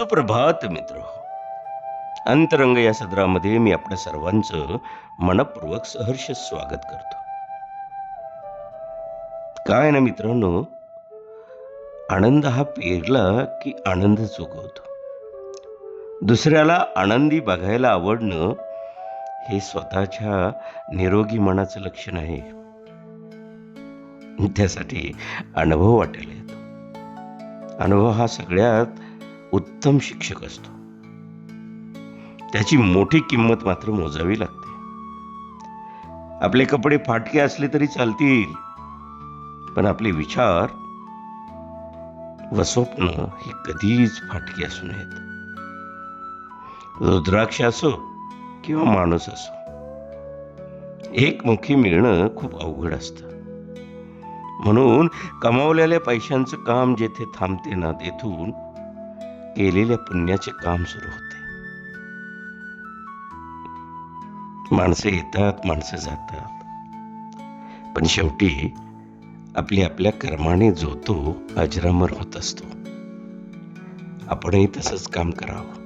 सुप्रभात मित्र अंतरंग या सदरामध्ये मी आपल्या सर्वांचं मनपूर्वक सहर्ष स्वागत करतो. काय ना मित्रांनो आनंद हा पेरला की आनंद चुकवतो. दुसऱ्याला आनंदी बघायला आवडणं हे स्वतःच्या निरोगी मनाचं लक्षण आहे. त्यासाठी अनुभव वाटायला येतो. अनुभव हा सगळ्यात उत्तम शिक्षक असतो. त्याची मोठी किंमत मात्र मोजावी लागते. आपले कपडे फाटके असले तरी चालतील पण आपले विचार व स्वप्न हे कधीच फाटके असू नयेत. रुद्राक्ष असो किंवा माणूस असो एकमुखी मिळणं खूप अवघड असतं. म्हणून कमावलेल्या पैशांचं काम जेथे थांबते ना तेथून केलेल्या पुण्याचे काम सुरू होते. माणसे येतात माणसे जातात. पण शेवटी आपली आपल्या कर्माने जो तो अजरामर होत असतो. आपणही तसंच काम करावं.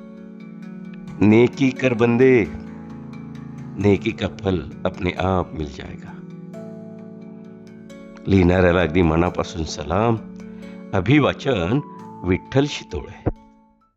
नेकी कर बंदे. नेकी का फल अपने आप मिल जाएगा. लिहिणाऱ्याला अगदी मनापासून सलाम. अभिवाचन विठ्ठल शितोळे.